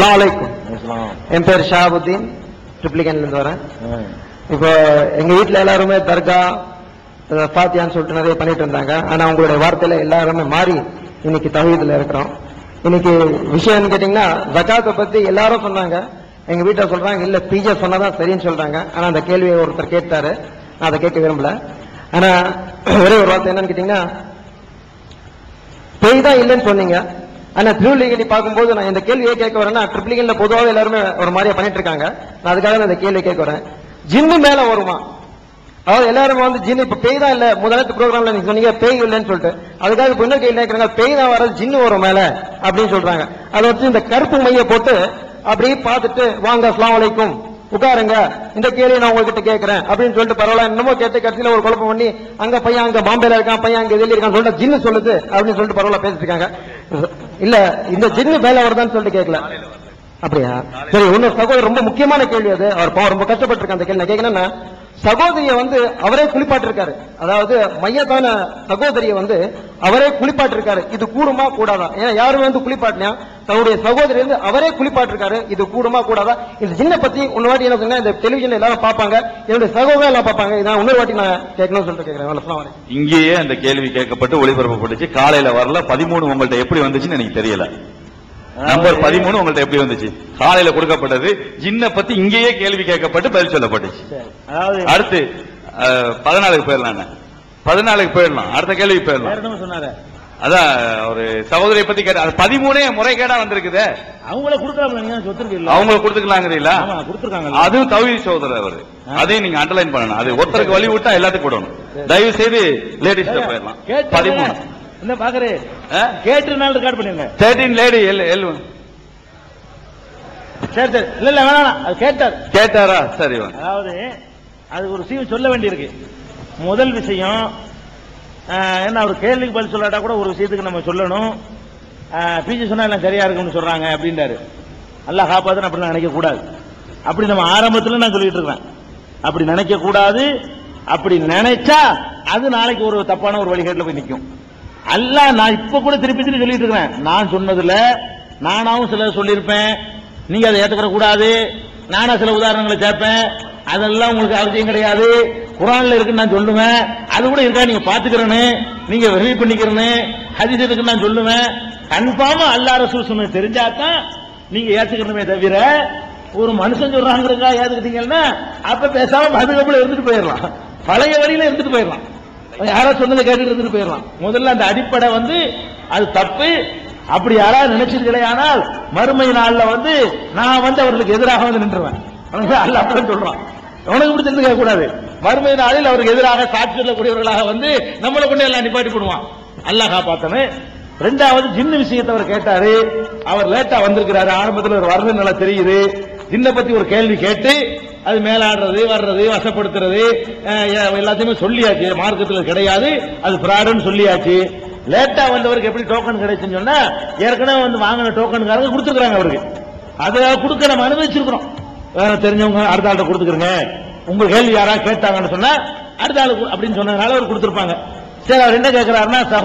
அஸ்லாம் என் பேர் ஷாபுத்தீன் ட்ரிப்ளிகன்ல இருந்து வரேன். இப்போ எங்க வீட்ல எல்லாருமே தர்கா ஃபாத்தியான்னு சொல்லிட்டு நிறைய பண்ணிட்டு இருந்தாங்க. ஆனா உங்களுடைய வார்த்தையில எல்லாருமே மாறி இன்னைக்கு தவீதுல இருக்கிறோம். இன்னைக்கு விஷயம்னு கேட்டீங்கன்னா ஜக்காத்தை பத்தி எல்லாரும் சொன்னாங்க. எங்க வீட்டுல சொல்றாங்க இல்ல பிஜே சொன்னாதான் சரின்னு சொல்றாங்க. ஆனா அந்த கேள்வியை ஒருத்தர் கேட்டாரு. நான் அதை கேட்க விரும்பல. ஆனா ஒரே ஒரு வார்த்தை என்னன்னு கேட்டீங்கன்னா பேய் தான் இல்லைன்னு சொன்னீங்க. ஆனா திருவள்ளிகை பார்க்கும்போது நான் இந்த கேள்வியை கேட்க வரேன்னா ட்ரிப்ளிகன்ல e பொதுவாக எல்லாருமே ஒரு மாதிரியா பண்ணிட்டு இருக்காங்க. நான் அதுக்காக நான் இந்த கேள்வி கேட்க வரேன். ஜின்னு மேல வருமா? அதாவது எல்லாரும் வந்து ஜின்னு இப்ப பேய் தான் இல்ல முதலத்து ப்ரோக்ராம்ல நீங்க சொன்னீங்க பேய் இல்லைன்னு சொல்லிட்டு. அதுக்காக இப்ப என்ன கேள்வி கேட்கறாங்க பேய் தான் வர ஜின்னு வரும் மேல? அப்படின்னு சொல்றாங்க. அதை வச்சு இந்த கருப்பு மைய போட்டு அப்படியே பார்த்துட்டு வாங்க அஸ்லாம் வலைக்கும் உட்காருங்க. இந்த கேள்வி நான் உங்ககிட்ட கேட்கறேன். அப்படின்னு சொல்லிட்டு பரவாயில்ல என்னமோ கேட்டு கடைசியில ஒரு குழப்பம் பண்ணி அங்க பையன் அங்க பாம்பேல இருக்கான் பையன் அங்க வெளியே இருக்கான் சொல்லிட்டு ஜின்னு சொல்லுது. அப்படின்னு சொல்லிட்டு பரவாயில்ல பேசிட்டு இருக்காங்க. இல்ல இந்த ஜின்னு மேல வருதான்னு சொல்லிட்டு கேட்கல அப்படியா? சரி இன்னொரு சகோதரர் ரொம்ப முக்கியமான கேள்வி அது. அவர் ரொம்ப கஷ்டப்பட்டு அந்த கேள்வி. நான் கேட்கணும்னா சகோதரியை வந்து அவரே குளிப்பாட்டிருக்காரு. அதாவது மையத்தான சகோதரியை வந்து அவரே குளிப்பாட்டிருக்காரு. இது கூடுமா கூடாதா? ஏன்னா யாரும் வந்து குளிப்பாட்டினா தன்னுடைய சகோதரி வந்து அவரே குளிப்பாட்டிருக்காரு. இது கூடுமா கூடாதா? இந்த சின்ன பத்தி ஒன்னு வாட்டி என்ன சொன்னா இந்த டெலிவிஷன் எல்லாரும் பார்ப்பாங்க. என்னுடைய சகோதரர் எல்லாம் பார்ப்பாங்க. இதான் இன்னொரு வாட்டி நான் கேட்கணும்னு சொல்லிட்டு கேட்கிறேன். இங்கேயே அந்த கேள்வி கேட்கப்பட்டு ஒளிபரப்பப்பட்டுச்சு. காலையில வரல. பதிமூணு உங்கள்ட்ட எப்படி வந்துச்சுன்னு எனக்கு தெரியல. நம்பர் பதிமூணு உங்கள்ட்ட எப்படி வந்துச்சு? காலையில கொடுக்கப்பட்டது. ஜின்ன பத்தி இங்கேயே கேள்வி கேட்கப்பட்டு பதில் சொல்லப்பட்டுச்சு. அடுத்து பதினாலுக்கு போயிடலாம். பதினாலுக்கு போயிடலாம். அடுத்த கேள்வி போயிடலாம். சொன்னாரு? அதான் ஒரு சகோதரியை பத்தி கேட்ட பதிமூணே முறைகேடா வந்திருக்குதே. அவங்கள சொத்துருக்கு அவங்களுக்கு கொடுத்துக்கலாங்கிறீங்களா? அதுவும் தவி சகோதரர் அவரு. அதையும் நீங்க அண்டர்லைன் பண்ணணும். அது ஒருத்தருக்கு வழி விட்டா எல்லாத்துக்கும் விடணும். தயவு செய்து லேடிஸ் போயிடலாம். பதிமூணு. என்ன பாக்குறே? கேட்டு ரெக்கார்ட் பண்ணிருங்க. தேர்ட்டீன் லேடி எல் எல் சரி சரி. இல்ல இல்ல வேணாம் அது கேட்டார். கேட்டாரா? சரி அதாவது அது ஒரு விஷயம் சொல்ல வேண்டியிருக்கு. முதல் விஷயம் என்ன ஒரு கேள்விக்கு பதில் சொல்லாட்டா கூட ஒரு விஷயத்துக்கு நம்ம சொல்லணும். பிஜி சொன்னா எல்லாம் சரியா இருக்கும்னு சொல்றாங்க அப்படின்றாரு. அல்லாஹ் காப்பாதுன்னு அப்படி நினைக்க கூடாது அப்படி நம்ம ஆரம்பத்துல நான் சொல்லிட்டு இருக்கிறேன். அப்படி நினைக்க கூடாது அப்படி நினைச்சா அது நாளைக்கு ஒரு தப்பான ஒரு வழிகாட்டுல போய் நிற்கும் அல்ல நான் இப்ப கூட திருப்பி திருப்பி சொல்லிட்டு இருக்கிறேன். நான் சொன்னதுல நானாவும் சில சொல்லியிருப்பேன். நீங்க அதை ஏத்துக்கிற கூடாது. நானா சில உதாரணங்களை சேர்ப்பேன். அதெல்லாம் உங்களுக்கு அவசியம் கிடையாது. குரான்ல இருக்குன்னு நான் சொல்லுவேன். அது கூட இருக்கா? நீங்க பாத்துக்கிறேன்னு நீங்க வெரி பண்ணிக்கிறேன்னு. ஹதீஸ் இருக்குன்னு நான் சொல்லுவேன். கன்ஃபார்மா அல்லா ரசூல் சொன்னது தெரிஞ்சாதான் நீங்க ஏத்துக்கணுமே தவிர ஒரு மனுஷன் சொல்றாங்கிறக்கா ஏத்துக்கிட்டீங்கன்னா அப்ப பேசாம அதுக்கப்புறம் இருந்துட்டு போயிடலாம். பழைய வழியில இருந்துட்டு போயிடலாம். யாரோ சொன்னதை கேட்டுட்டு இருந்துட்டு போயிடலாம். முதல்ல அந்த அடிப்படை வந்து அது தப்பு. அப்படி யாராவது நினைச்சிருக்கலே ஆனால் மறுமை நாள்ல வந்து நான் வந்து அவர்களுக்கு எதிராக வந்து நின்றுவேன். அவனுக்கு அல்ல அப்படின்னு சொல்றான். உனக்கு பிடிச்சிருந்து கேட்க கூடாது மறுமை நாளில் அவருக்கு எதிராக சாட்சி சொல்லக்கூடியவர்களாக வந்து நம்மளை கொண்டு எல்லாம் நிப்பாட்டி போடுவான். அல்ல காப்பாத்தனு. ரெண்டாவது ஜின்னு விஷயத்தை அவர் கேட்டாரு. அவர் லேட்டா வந்திருக்கிறாரு. ஆரம்பத்தில் ஒரு வரது நல்லா தெரியுது. ஜின்னை பத்தி ஒரு கேள்வி கேட்டு அது மேலாடுறது வர்றது வசப்படுத்துறது எல்லாத்தையுமே சொல்லியாச்சு. மார்க்கத்தில் கிடையாது. அது பிராடுன்னு சொல்லியாச்சு. லேட்டா வந்தவருக்கு எப்படி டோக்கன் கிடைச்சுன்னு சொன்னா ஏற்கனவே வந்து வாங்கின டோக்கனுக்காரங்க கொடுத்துருக்காங்க அவருக்கு. அதை கொடுக்க நம்ம அனுபவிச்சிருக்கிறோம். வேற தெரிஞ்சவங்க அடுத்த ஆள்கிட்ட கொடுத்துக்கிறங்க. உங்க கேள்வி யாராவது கேட்டாங்கன்னு சொன்னா அடுத்த ஆள் அப்படின்னு சொன்னதுனால அவர் கொடுத்துருப்பாங்க. சரி அவர் என்ன கேட்கிறாருன்னா